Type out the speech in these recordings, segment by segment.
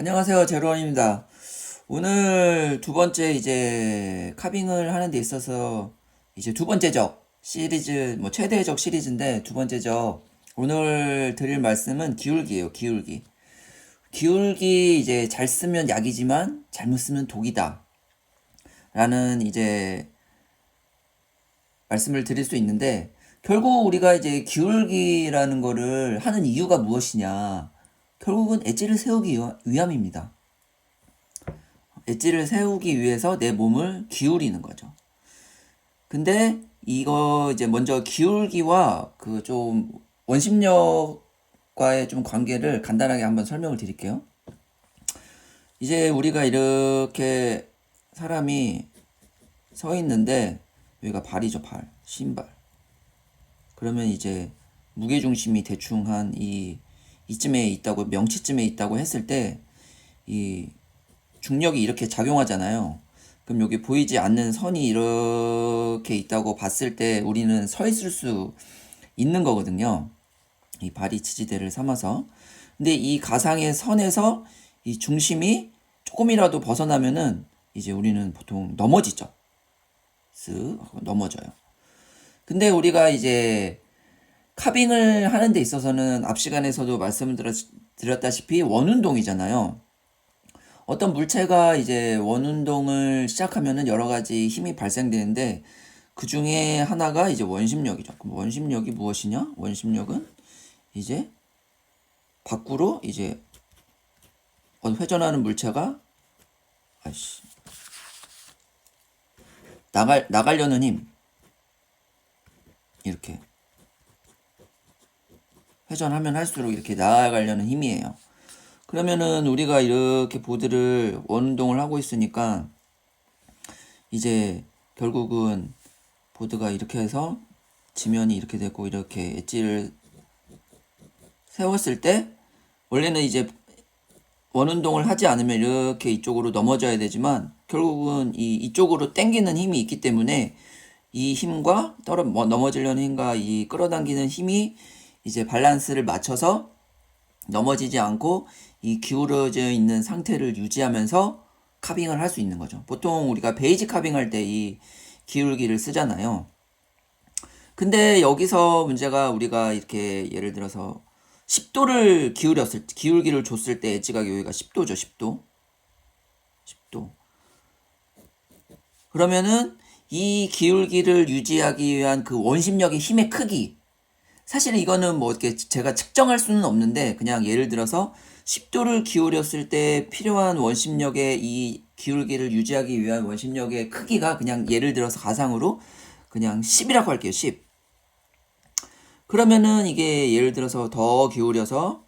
안녕하세요. 제로원입니다. 오늘 두 번째 이제 카빙을 하는 데 있어서 이제 두 번째 적 시리즈, 뭐 최대 적 시리즈인데 두 번째 적 오늘 드릴 말씀은 기울기예요. 기울기. 기울기 이제 잘 쓰면 약이지만 잘못 쓰면 독이다. 라는 이제 말씀을 드릴 수 있는데 결국 우리가 이제 기울기라는 거를 하는 이유가 무엇이냐? 결국은 엣지를 세우기 위함입니다. 엣지를 세우기 위해서 내 몸을 기울이는 거죠. 근데 이거 이제 먼저 기울기와 그 좀 원심력과의 좀 관계를 간단하게 한번 설명을 드릴게요. 이제 우리가 이렇게 사람이 서 있는데 여기가 발이죠, 발. 신발. 그러면 이제 무게 중심이 대충 한 이 이쯤에 있다고 명치쯤에 있다고 했을 때 이 중력이 이렇게 작용하잖아요. 그럼 여기 보이지 않는 선이 이렇게 있다고 봤을 때 우리는 서 있을 수 있는 거거든요. 이 발이 지지대를 삼아서. 근데 이 가상의 선에서 이 중심이 조금이라도 벗어나면은 이제 우리는 보통 넘어지죠. 쓱 넘어져요. 근데 우리가 이제 카빙을 하는 데 있어서는 앞 시간에서도 말씀을 드렸, 드렸다시피 원운동이잖아요. 어떤 물체가 이제 원운동을 시작하면은 여러 가지 힘이 발생되는데 그 중에 하나가 이제 원심력이죠. 그럼 원심력이 무엇이냐? 원심력은 이제 밖으로 이제 어, 회전하는 물체가 아이씨 나갈 나가려는 힘 이렇게 회전하면 할수록 이렇게 나아가려는 힘이에요. 그러면은 우리가 이렇게 보드를 원운동을 하고 있으니까 이제 결국은 보드가 이렇게 해서 지면이 이렇게 되고 이렇게 엣지를 세웠을 때 원래는 이제 원운동을 하지 않으면 이렇게 이쪽으로 넘어져야 되지만 결국은 이 이쪽으로 당기는 힘이 있기 때문에 이 힘과 떨어 뭐 넘어지려는 힘과 이 끌어당기는 힘이 이제 밸런스를 맞춰서 넘어지지 않고 이 기울어져 있는 상태를 유지하면서 카빙을 할 수 있는 거죠. 보통 우리가 베이지 카빙 할 때 이 기울기를 쓰잖아요. 근데 여기서 문제가 우리가 이렇게 예를 들어서 10도를 기울였을 기울기를 줬을 때 엣지가 여기가 10도죠. 10도. 10도. 그러면은 이 기울기를 유지하기 위한 그 원심력의 힘의 크기 사실 이거는 뭐 이렇게 제가 측정할 수는 없는데 그냥 예를 들어서 10도를 기울였을 때 필요한 원심력의 이 기울기를 유지하기 위한 원심력의 크기가 그냥 예를 들어서 가상으로 그냥 10이라고 할게요. 10. 그러면은 이게 예를 들어서 더 기울여서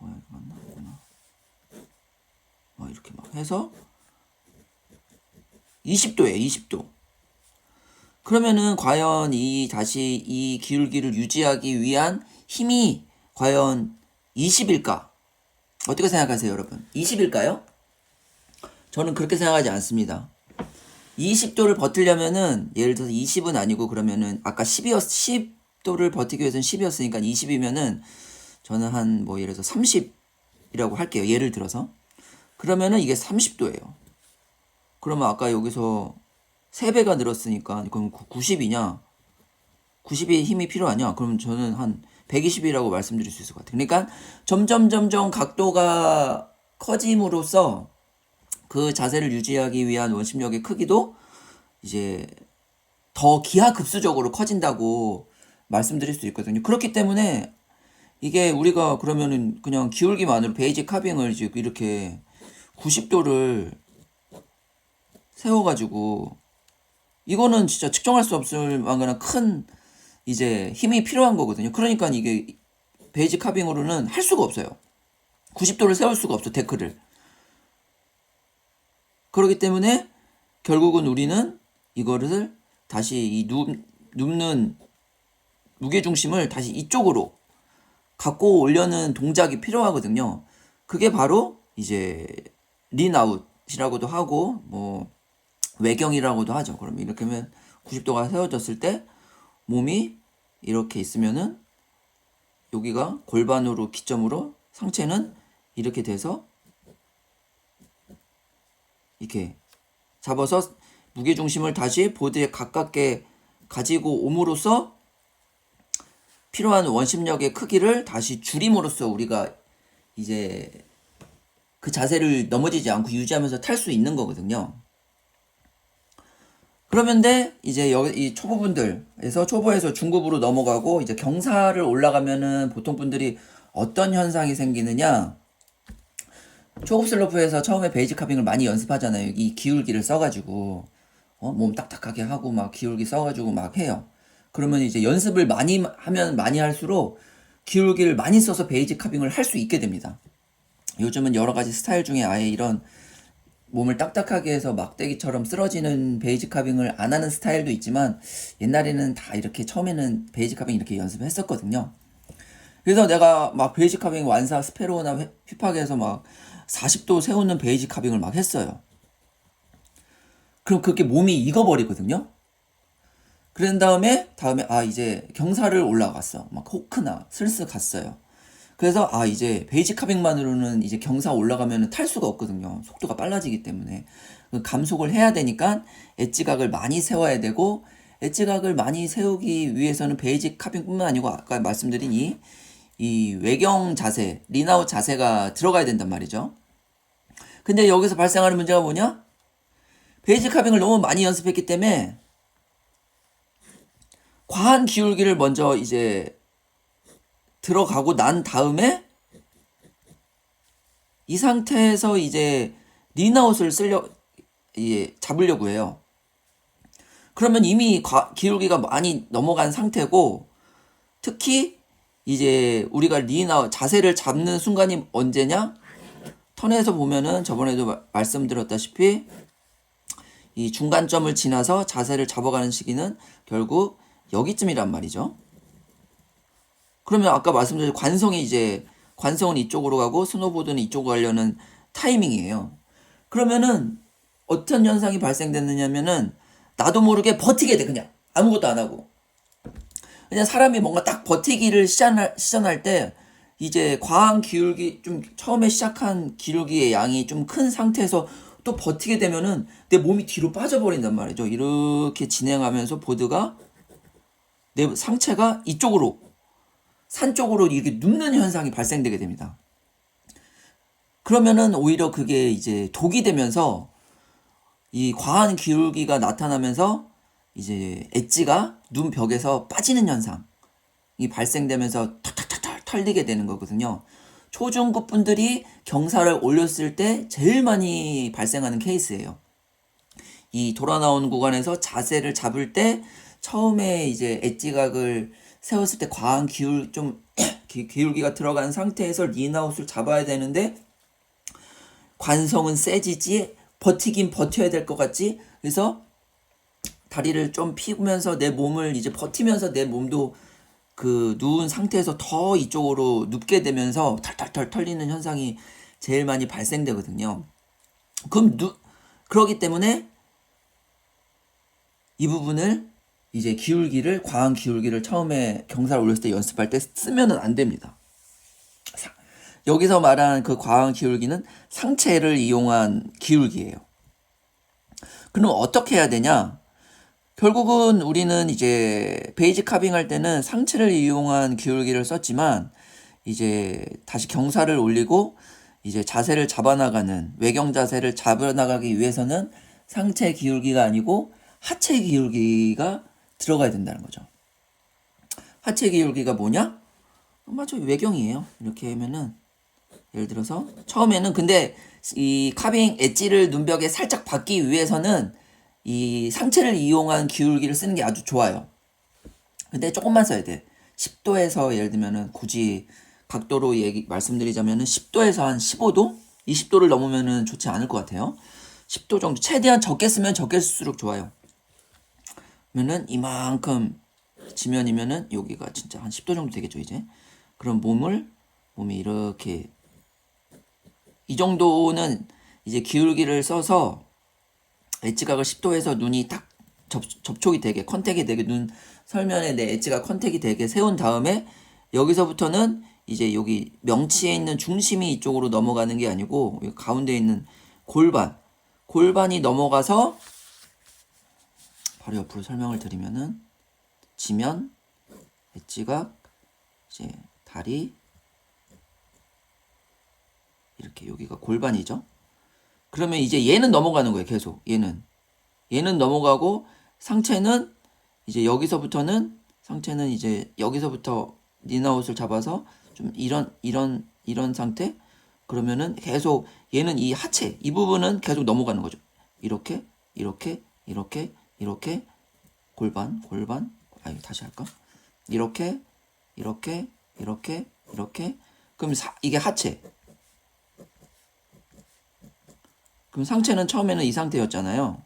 어? 어, 이렇게 막 해서 20도예요. 20도. 그러면은 과연 이 다시 이 기울기를 유지하기 위한 힘이 과연 20일까? 어떻게 생각하세요, 여러분? 20일까요? 저는 그렇게 생각하지 않습니다. 20도를 버티려면은 예를 들어서 20은 아니고 그러면은 아까 10이었 10도를 버티기 위해서는 10이었으니까 20이면은 저는 한 뭐 예를 들어서 30이라고 할게요. 예를 들어서 그러면은 이게 30도예요. 그러면 아까 여기서 3배가 늘었으니까 그럼 90이냐? 90의 힘이 필요하냐? 그러면 저는 한 120이라고 말씀드릴 수 있을 것 같아요. 그러니까 점점 점점 각도가 커짐으로써 그 자세를 유지하기 위한 원심력의 크기도 이제 더 기하급수적으로 커진다고 말씀드릴 수 있거든요. 그렇기 때문에 이게 우리가 그러면은 그냥 기울기만으로 베이지 카빙을 이제 이렇게 90도를 세워가지고 이거는 진짜 측정할 수 없을 만큼의 큰 이제 힘이 필요한 거거든요. 그러니까 이게 베이지 카빙으로는 할 수가 없어요. 90도를 세울 수가 없어 데크를. 그렇기 때문에 결국은 우리는 이거를 다시 이 눕, 눕는 무게 중심을 다시 이쪽으로 갖고 오려는 동작이 필요하거든요. 그게 바로 이제 린아웃이라고도 하고 뭐 외경이라고도 하죠. 그럼 이렇게 하면 90도가 세워졌을 때 몸이 이렇게 있으면은 여기가 골반으로 기점으로 상체는 이렇게 돼서 이렇게 잡아서 무게 중심을 다시 보드에 가깝게 가지고 옴으로써 필요한 원심력의 크기를 다시 줄임으로써 우리가 이제 그 자세를 넘어지지 않고 유지하면서 탈 수 있는 거거든요. 그러면데 이제 여기 이 초보분들에서 초보에서 중급으로 넘어가고 이제 경사를 올라가면은 보통 분들이 어떤 현상이 생기느냐? 초급 슬로프에서 처음에 베이직 카빙을 많이 연습하잖아요. 이 기울기를 써가지고 어? 몸 딱딱하게 하고 막 기울기 써가지고 막 해요. 그러면 이제 연습을 많이 하면 많이 할수록 기울기를 많이 써서 베이직 카빙을 할 수 있게 됩니다. 요즘은 여러 가지 스타일 중에 아예 이런 몸을 딱딱하게 해서 막대기처럼 쓰러지는 베이직 카빙을 안 하는 스타일도 있지만 옛날에는 다 이렇게 처음에는 베이직 카빙 이렇게 연습했었거든요. 그래서 내가 막 베이직 카빙 완사 스페로나 휘- 휘팍에서 막 40도 세우는 베이직 카빙을 막 했어요. 그럼 그렇게 몸이 익어버리거든요. 그런 다음에 다음에 아 이제 경사를 올라갔어. 막 호크나 슬스 갔어요. 그래서 아 이제 베이직 카빙만으로는 이제 경사 올라가면 탈 수가 없거든요. 속도가 빨라지기 때문에 그 감속을 해야 되니까 엣지각을 많이 세워야 되고 엣지각을 많이 세우기 위해서는 베이직 카빙뿐만 아니고 아까 말씀드린 이, 이 외경 자세, 린아웃 자세가 들어가야 된단 말이죠. 근데 여기서 발생하는 문제가 뭐냐? 베이직 카빙을 너무 많이 연습했기 때문에 과한 기울기를 먼저 이제 들어가고 난 다음에 이 상태에서 이제 린아웃을 쓰려 예, 잡으려고 해요. 그러면 이미 과- 기울기가 많이 넘어간 상태고 특히 이제 우리가 린아웃 자세를 잡는 순간이 언제냐? 턴에서 보면은 저번에도 마- 말씀드렸다시피 이 중간점을 지나서 자세를 잡아가는 시기는 결국 여기쯤이란 말이죠. 그러면 아까 말씀드린 관성이 이제 관성은 이쪽으로 가고 스노보드는 이쪽으로 가려는 타이밍이에요. 그러면은 어떤 현상이 발생됐느냐면은 나도 모르게 버티게 돼 그냥 아무것도 안 하고 그냥 사람이 뭔가 딱 버티기를 시전할, 시전할 때 이제 과한 기울기 좀 처음에 시작한 기울기의 양이 좀 큰 상태에서 또 버티게 되면은 내 몸이 뒤로 빠져버린단 말이죠. 이렇게 진행하면서 보드가 내 상체가 이쪽으로 산 쪽으로 이렇게 눕는 현상이 발생되게 됩니다. 그러면은 오히려 그게 이제 독이 되면서 이 과한 기울기가 나타나면서 이제 엣지가 눈 벽에서 빠지는 현상이 발생되면서 털털털털 털리게 되는 거거든요. 초중급 분들이 경사를 올렸을 때 제일 많이 발생하는 케이스예요. 이 돌아 나온 구간에서 자세를 잡을 때 처음에 이제 엣지각을 세웠을 때 과한 기울 좀 기- 기울기가 들어간 상태에서 린아웃을 잡아야 되는데 관성은 세지지 버티긴 버텨야 될 것 같지 그래서 다리를 좀 피우면서 내 몸을 이제 버티면서 내 몸도 그 누운 상태에서 더 이쪽으로 눕게 되면서 털털털 털리는 현상이 제일 많이 발생되거든요. 그럼 누 그러기 때문에 이 부분을 이제 기울기를 과한 기울기를 처음에 경사를 올렸을 때 연습할 때 쓰면은 안 됩니다. 사- 여기서 말하는 그 과한 기울기는 상체를 이용한 기울기예요. 그럼 어떻게 해야 되냐? 결국은 우리는 이제 베이직 카빙 할 때는 상체를 이용한 기울기를 썼지만 이제 다시 경사를 올리고 이제 자세를 잡아나가는 외경 자세를 잡아나가기 위해서는 상체 기울기가 아니고 하체 기울기가 들어가야 된다는 거죠. 하체 기울기가 뭐냐? 맞아 외경이에요. 이렇게 하면은 예를 들어서 처음에는 근데 이 카빙 엣지를 눈벽에 살짝 받기 위해서는 이 상체를 이용한 기울기를 쓰는 게 아주 좋아요. 근데 조금만 써야 돼. 10도에서 예를 들면은 굳이 각도로 얘기 말씀드리자면은 10도에서 한 15도, 20도를 넘으면은 좋지 않을 것 같아요. 10도 정도 최대한 적게 쓰면 적게 쓸수록 좋아요. 그러면은 이만큼 지면이면은 여기가 진짜 한 10도 정도 되겠죠 이제. 그럼 몸을 몸이 이렇게 이 정도는 이제 기울기를 써서 엣지각을 10도에서 눈이 딱 접, 접촉이 되게 컨택이 되게 눈 설면에 내 엣지가 컨택이 되게 세운 다음에 여기서부터는 이제 여기 명치에 있는 중심이 이쪽으로 넘어가는 게 아니고 가운데 있는 골반 골반이 넘어가서 바로 옆으로 설명을 드리면은 지면 엣지가 이제 다리 이렇게 여기가 골반이죠. 그러면 이제 얘는 넘어가는 거예요. 계속 얘는 얘는 넘어가고 상체는 이제 여기서부터는 상체는 이제 여기서부터 니나웃을 잡아서 좀 이런 이런 이런 상태 그러면은 계속 얘는 이 하체 이 부분은 계속 넘어가는 거죠. 이렇게 이렇게 이렇게 이렇게 골반 골반 아 이거 다시 할까? 이렇게 이렇게 이렇게 이렇게 그럼 사, 이게 하체 그럼 상체는 처음에는 이 상태였잖아요.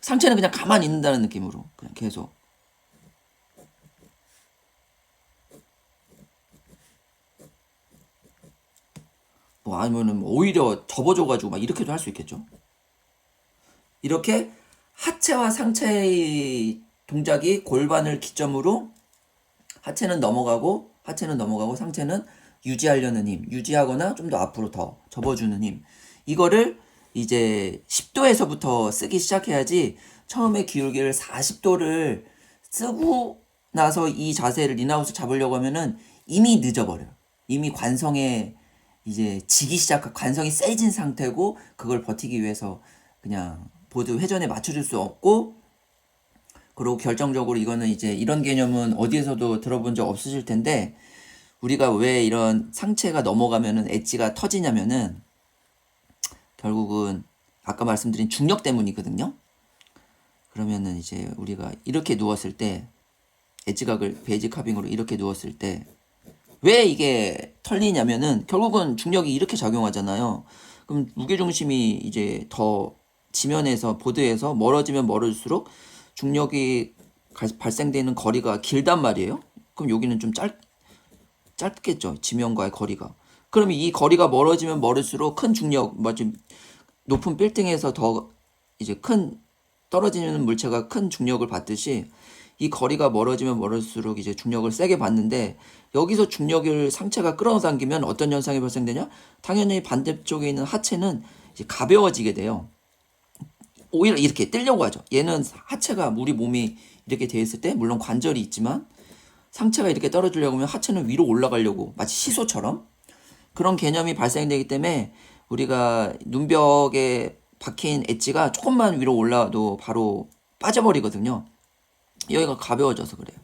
상체는 그냥 가만히 있는다는 느낌으로 그냥 계속 뭐 아니면은 뭐 오히려 접어줘가지고 막 이렇게도 할 수 있겠죠. 이렇게 하체와 상체의 동작이 골반을 기점으로 하체는 넘어가고 하체는 넘어가고 상체는 유지하려는 힘, 유지하거나 좀 더 앞으로 더 접어주는 힘. 이거를 이제 10도에서부터 쓰기 시작해야지 처음에 기울기를 40도를 쓰고 나서 이 자세를 인아웃을 잡으려고 하면은 이미 늦어버려요. 이미 관성에 이제 지기 시작, 관성이 세진 상태고 그걸 버티기 위해서 그냥 보드 회전에 맞춰줄 수 없고 그리고 결정적으로 이거는 이제 이런 개념은 어디에서도 들어본 적 없으실 텐데 우리가 왜 이런 상체가 넘어가면은 엣지가 터지냐면은 결국은 아까 말씀드린 중력 때문이거든요. 그러면은 이제 우리가 이렇게 누웠을 때 엣지각을 베이지 카빙으로 이렇게 누웠을 때 왜 이게 털리냐면은 결국은 중력이 이렇게 작용하잖아요. 그럼 무게 중심이 이제 더 지면에서 보드에서 멀어지면 멀어질수록 중력이 갈- 발생되는 거리가 길단 말이에요. 그럼 여기는 좀 짧, 짧겠죠. 지면과의 거리가. 그러면 이 거리가 멀어지면 멀을수록 큰 중력, 뭐좀 높은 빌딩에서 더 이제 큰 떨어지는 물체가 큰 중력을 받듯이 이 거리가 멀어지면 멀을수록 이제 중력을 세게 받는데 여기서 중력을 상체가 끌어당기면 어떤 현상이 발생되냐? 당연히 반대쪽에 있는 하체는 가벼워지게 돼요. 오히려 이렇게 뜨려고 하죠. 얘는 하체가 우리 몸이 이렇게 돼 있을 때 물론 관절이 있지만 상체가 이렇게 떨어지려고 하면 하체는 위로 올라가려고 마치 시소처럼 그런 개념이 발생되기 때문에 우리가 눈벽에 박힌 엣지가 조금만 위로 올라도 바로 빠져버리거든요. 여기가 가벼워져서 그래요.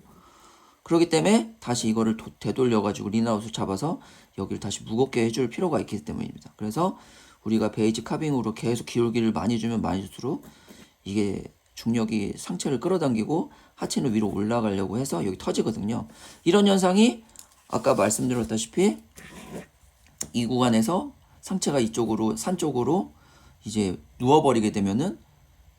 그렇기 때문에 다시 이거를 도- 되돌려가지고 린아웃을 잡아서 여기를 다시 무겁게 해줄 필요가 있기 때문입니다. 그래서 우리가 베이지 카빙으로 계속 기울기를 많이 주면 많이 줄수록 이게 중력이 상체를 끌어당기고 하체는 위로 올라가려고 해서 여기 터지거든요. 이런 현상이 아까 말씀드렸다시피 이 구간에서 상체가 이쪽으로 산 쪽으로 이제 누워버리게 되면은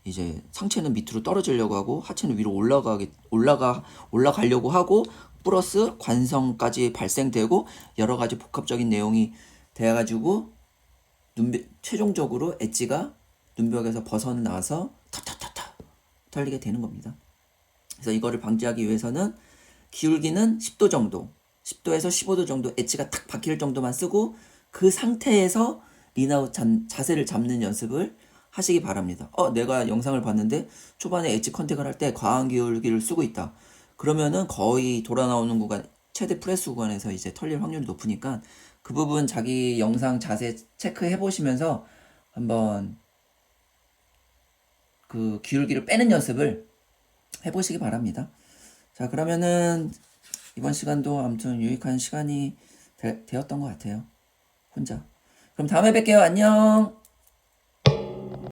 이제 상체는 밑으로 떨어지려고 하고 하체는 위로 올라가게 올라가 올라가려고 하고 플러스 관성까지 발생되고 여러 가지 복합적인 내용이 돼가지고 눈벽 최종적으로 엣지가 눈벽에서 벗어나서 탁탁탁탁 털리게 되는 겁니다. 그래서 이거를 방지하기 위해서는 기울기는 10도 정도, 10도에서 15도 정도 엣지가 탁 박힐 정도만 쓰고 그 상태에서 잔- 자세를 잡는 연습을 하시기 바랍니다. 어, 내가 영상을 봤는데 초반에 엣지 컨택을 할 때 과한 기울기를 쓰고 있다. 그러면은 거의 돌아 나오는 구간, 최대 프레스 구간에서 이제 털릴 확률이 높으니까 그 부분 자기 영상 자세 체크해 보시면서 한번 그 기울기를 빼는 연습을 해보시기 바랍니다. 자, 그러면은 이번 시간도 아무튼 유익한 시간이 되, 되었던 것 같아요. 혼자. 그럼 다음에 뵐게요. 안녕!